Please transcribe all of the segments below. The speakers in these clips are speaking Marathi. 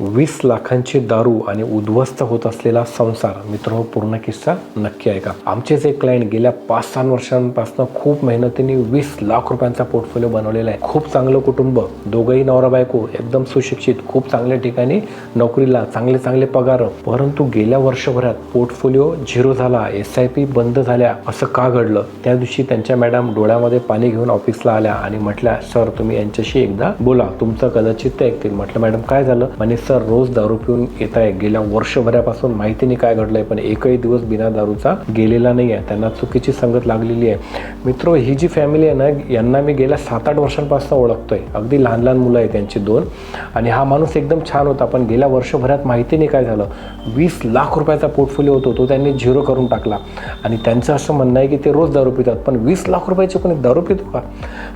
वीस लाखांची दारू आणि उद्ध्वस्त होत असलेला संसार. मित्र हो पूर्ण किस्सा नक्की ऐका. आमचेच एक क्लायंट गेल्या पाच सहा वर्षांपासून खूप मेहनतीने वीस लाख रुपयांचा पोर्टफोलिओ बनवलेला आहे. खूप चांगलं कुटुंब दोघंही नवरा बायको एकदम सुशिक्षित खूप चांगल्या ठिकाणी नोकरीला चांगले चांगले पगार. परंतु गेल्या वर्षभरात पोर्टफोलिओ झिरो झाला एस आय पी बंद झाल्या असं का घडलं? त्या दिवशी त्यांच्या मॅडम डोळ्यामध्ये पाणी घेऊन ऑफिसला आल्या आणि म्हटल्या सर तुम्ही यांच्याशी एकदा बोला. तुमचं कदाचित ते ऐकतील. म्हटलं मॅडम काय झालं? म्हणजे सर रोज दारू पिऊन येत आहे गेल्या वर्षभरापासून माहिती नाही काय घडलंय पण एकही दिवस बिना दारूचा गेलेला नाही आहे त्यांना चुकीची संगत लागलेली आहे. मित्र ही जी फॅमिली आहे ना यांना मी गेल्या सात आठ वर्षांपासून ओळखतो आहे अगदी लहान लहान मुलं आहेत त्यांची दोन. आणि हा माणूस एकदम छान होता. पण गेल्या वर्षभरात माहिती नाही काय झालं. वीस लाख रुपयाचा पोर्टफोलिओ होतो. तो त्यांनी झिरो करून टाकला. आणि त्यांचं असं म्हणणं आहे की ते रोज दारू पितात. पण वीस लाख रुपयाचे कोणी दारू पितो का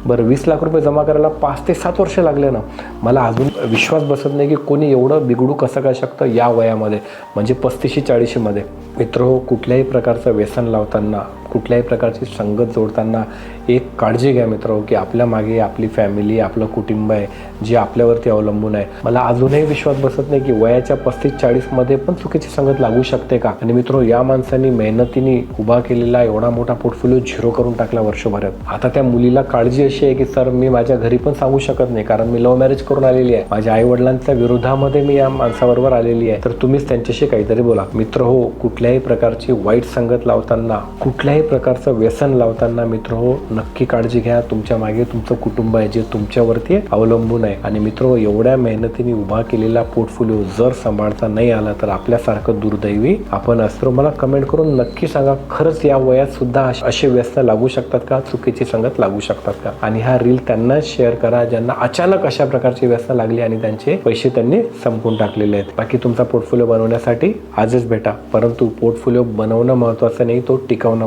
बरं वीस लाख रुपये जमा करायला पाच ते सात वर्ष लागले ना. मला अजून विश्वास बसत नाही की कोणी एवढं बिघडू कसं काय शकतं या वयामध्ये. म्हणजे पस्तीसशे चाळीशीमध्ये मित्र हो, कुठल्याही प्रकारचं व्यसन लावताना कुठल्याही प्रकारची संगत जोडताना एक काळजी घ्या मित्र हो की आपल्या मागे आपली फॅमिली आपलं कुटुंब आहे जे आपल्यावरती अवलंबून आहे. मला अजूनही विश्वास बसत नाही की वयाच्या पस्तीस चाळीसमध्ये पण चुकीची संगत लागू शकते का? आणि मित्र या माणसांनी मेहनतीने उभा केलेला एवढा मोठा पोर्टफोलिओ झिरो करून टाकला वर्षभरात. आता त्या मुलीला काळजी अशी आहे की सर मी माझ्या घरी पण सांगू शकत नाही कारण मी लव्ह मॅरेज करून आलेली आहे. माझ्या आई वडिलांच्या विरोधामध्ये मी या माणसाबरोबर आलेली आहे. तर तुम्हीच त्यांच्याशी काहीतरी बोला. मित्र हो कुठल्याही प्रकारची वाईट संगत लावताना कुठल्याही प्रकारचं व्यसन लावताना मित्र हो नक्की काळजी घ्या. तुमच्या मागे तुमचं कुटुंब आहे जे तुमच्यावरती अवलंबून आहे. आणि मित्र हो, एवढ्या मेहनतीने उभा केलेला पोर्टफोलिओ जर सांभाळता नाही आला तर आपल्यासारखं दुर्दैवी आपण असतो. मला कमेंट करून नक्की सांगा खरंच या वयात सुद्धा अश- असे व्यसन लागू शकतात का? चुकीची संगत लागू शकतात का? आणि हा रील त्यांना शेअर करा ज्यांना अचानक अशा प्रकारची व्यसन लागली आणि त्यांचे पैसे त्यांनी संपून टाकलेले आहेत. बाकी तुमचा पोर्टफोलिओ बनवण्यासाठी आजच भेटा. परंतु पोर्टफोलिओ बनवणं महत्त्वाचं नाही तो टिकवणं